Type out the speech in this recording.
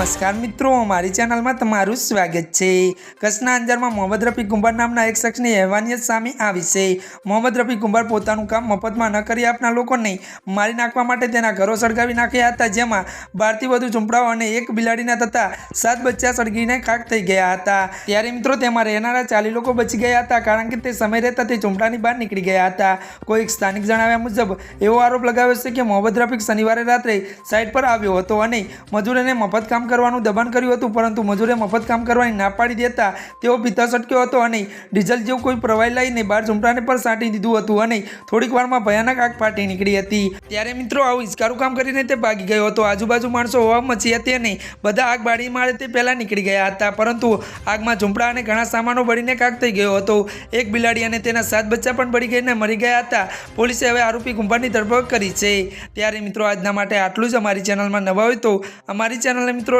નમસ્કાર મિત્રો અમારી ચેનલમાં તમારું સ્વાગત છે. કચ્છના અંજારમાં મોહમ્મદ રફી કુંભાર નામના એક શખ્સની હેવાનિયત સામે આવી છે. મોહમ્મદ રફી કુંભાર પોતાનું કામ મફતમાં ન કરી આપનાર લોકોને મારી નાખવા માટે તેના ઘરો સળગાવી નાખ્યા હતા, જેમાં બારથી વધુ ઝૂંપડાઓ અને એક બિલાડીના તથા સાત બચ્ચા સળગીને ખાક થઈ ગયા હતા. ત્યારે મિત્રો, તેમાં રહેનારા ચાલી લોકો બચી ગયા હતા, કારણ કે તે સમય રહેતા તે ઝૂંપડાની બહાર નીકળી ગયા હતા. કોઈક સ્થાનિક જણાવ્યા મુજબ, એવો આરોપ લગાવ્યો છે કે મોહમ્મદ રફીક શનિવારે રાત્રે સાઇટ પર આવ્યો હતો અને મજૂરોને મફત કામ કરવાનું દબાણ કર્યું હતું, પરંતુ મજૂરે મફત કામ કરવાની ના પાડી દેતા તેઓ પિત્તા સટક્યો હતો અને ડીઝલ જેવું કોઈ પ્રવાહી લઈને બહાર ઝૂંપડાને પર સાંટી દીધું હતું અને થોડીક વારમાં ભયાનક આગ ફાટી નીકળી હતી. ત્યારે મિત્રો આવું ઇસ્કારું કામ કરીને તે ભાગી ગયો હતો. આજુબાજુ માણસો હોવા મચી હતી અને બધા આગ બાળી મારે તે પહેલાં નીકળી ગયા હતા, પરંતુ આગમાં ઝૂંપડા અને ઘણા સામાનો બળીને કાક થઈ ગયો હતો. એક બિલાડી અને તેના સાત બચ્ચા પણ બળી ગઈને મરી ગયા હતા. પોલીસે હવે આરોપી કુંભારની ધરપકડ કરી છે. ત્યારે મિત્રો આજના માટે આટલું જ. અમારી ચેનલમાં નવા હોય તો અમારી ચેનલને મિત્રો